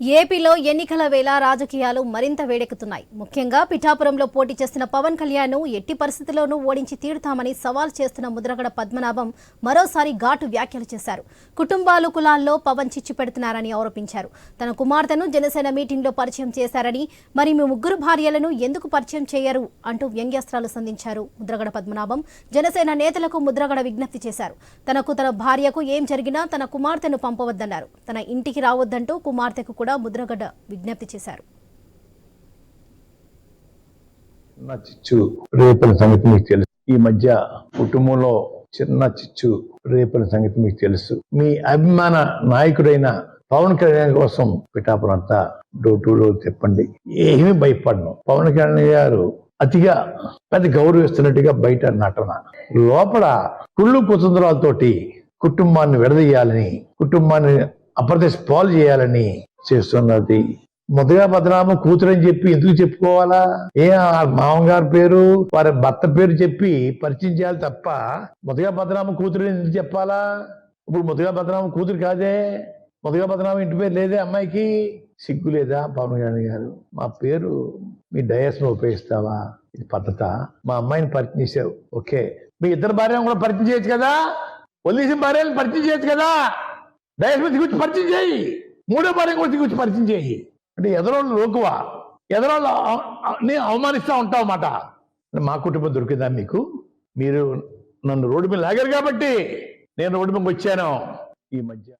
ఏపీలో ఎన్నికల వేళ రాజకీయాలు మరింత వేడెక్కుతున్నాయి. ముఖ్యంగా పిఠాపురంలో పోటీ చేస్తున్న పవన్ కళ్యాణ్ ఎట్టి పరిస్థితుల్లోనూ ఓడించి తీరుతామని సవాల్ చేస్తున్న ముద్రగడ పద్మనాభం మరోసారి ఘాటు వ్యాఖ్యలు చేశారు. కుటుంబాలు కులాల్లో పవన్ చిచ్చు పెడుతున్నారని ఆరోపించారు. తన కుమార్తెను జనసేన మీటింగ్లో పరిచయం చేశారని మరి మీ ముగ్గురు భార్యలను ఎందుకు పరిచయం చేయరు అంటూ వ్యంగ్యాస్త్రాలు సంధించారు ముద్రగడ పద్మనాభం. జనసేన నేతలకు ముద్రగడ విజ్ఞప్తి చేశారు. తనకు తన భార్యకు ఏం జరిగినా తన కుమార్తెను పంపవద్దన్నారు. తన ఇంటికి రావద్దంటూ కుమార్తెకు కూడా ముద్రగడ్డ విజ్ఞప్తి చేశారు. చిన్న చిచ్చు సంగతి మీకు తెలుసు. ఈ మధ్య కుటుంబంలో చిన్న చిచ్చు రేపుల సంగతి మీకు తెలుసు. మీ అభిమాన నాయకుడైన పవన్ కళ్యాణ్ కోసం పిఠాపురం అంతా డోర్ టు డోర్ చెప్పండి ఏమీ భయపడను. పవన్ కళ్యాణ్ గారు అతిగా పెద్ద గౌరవిస్తున్నట్టుగా బయట నటన. లోపల కుళ్ళు కుతంత్రాలతోటి కుటుంబాన్ని విడదీయాలని కుటుంబాన్ని అప్రదేశ్ పాలు చేయాలని చేస్తున్నది. మొదగా కూతురు కూతురని చెప్పి ఎందుకు చెప్పుకోవాలా? ఏ ఆ మామగారి పేరు వారి భర్త పేరు చెప్పి పరిచయం చేయాలి తప్ప మొదగా బదనామ కూతురు ఎందుకు చెప్పాలా? ఇప్పుడు మొదగా బదనామ కూతురు కాదే. మొదగా బదనామ ఇంటి పేరు లేదే అమ్మాయికి. సిగ్గు లేదా పవన్ కళ్యాణ్ గారు? మా పేరు మీ డయాస్ను ఉపయోగిస్తావా? ఇది పద్ధత. మా అమ్మాయిని పరిచయం చేసావు. ఓకే. మీ ఇద్దరు భార్యను కూడా పరిచయం చేయొచ్చు కదా? వదిలేసిన భార్యను పరిచయం చేయొచ్చు కదా? డయాస్ మీద గురించి పరిచయం చేయి. మూడో భార్య కూడా గురించి పరిచయం చేయి. అంటే ఎదరోళ్ళు లోకువా? ఎదరోళ్ళు నేను అవమానిస్తూ ఉంటావు మాట మా కుటుంబం దొరికిందా మీకు? మీరు నన్ను రోడ్డు మీద లాగారు కాబట్టి నేను రోడ్డు మీదకి వచ్చాను ఈ మధ్య.